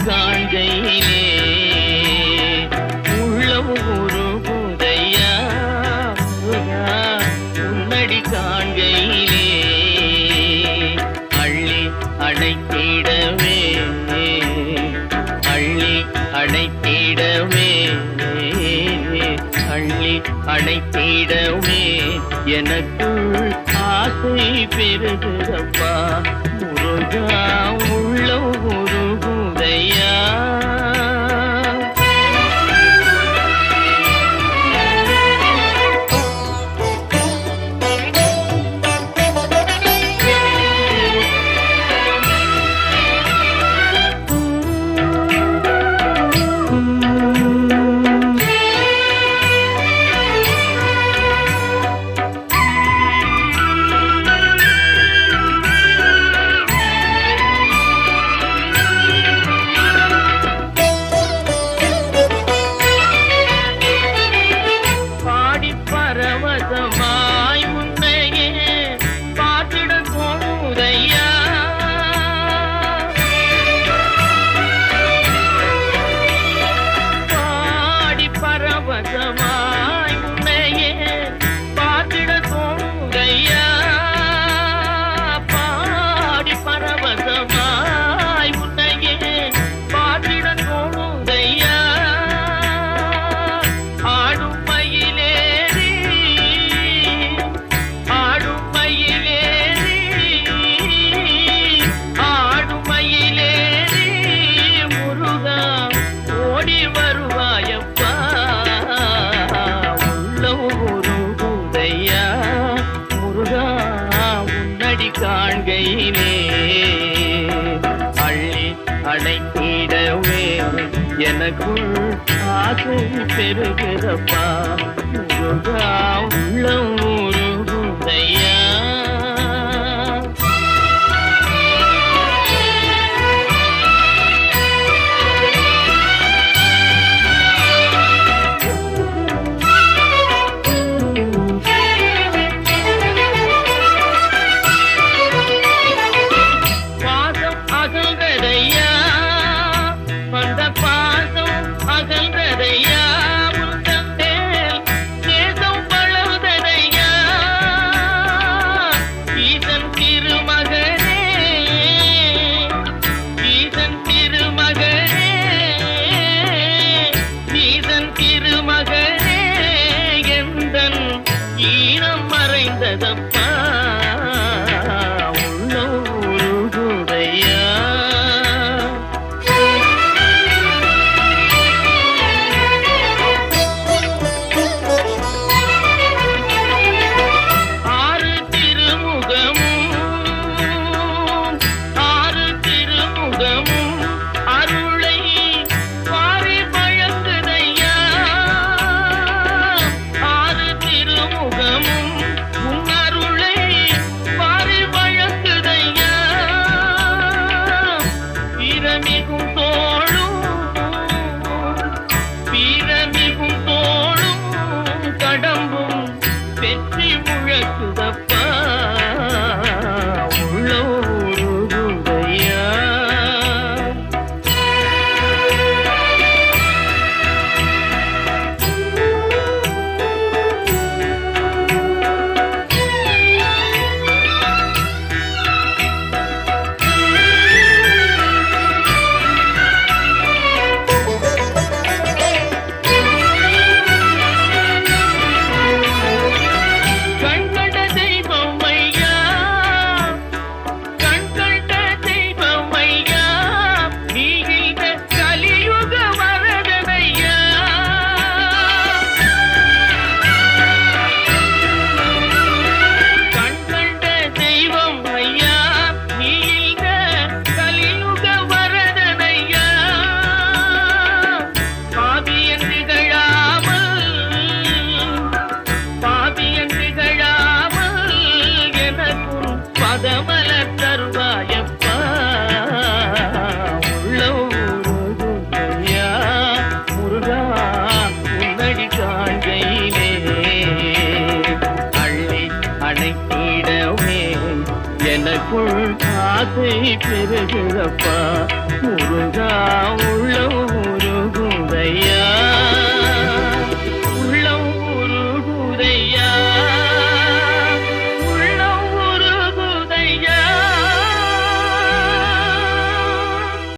காண்கையிலே உள்ளம் ஒரு புதையா உன்னடி காண்கையிலே அள்ளி அடைத்திடவே அள்ளி அடைத்திடவே அள்ளி அடைத்திடவே எனக்குள் ஆசை பெருகுதப்பா முருகா பாசமாய் உன்னையே பார்த்திட போதையா பாடி பரவசம் அடங்கிடவே எனக்குள் ஆசை பெறுகிறப்பா. உள்ளம் records up. எனக்குள் ஆசை பெருகுதப்பா முருகா உள்ள உருகுதையா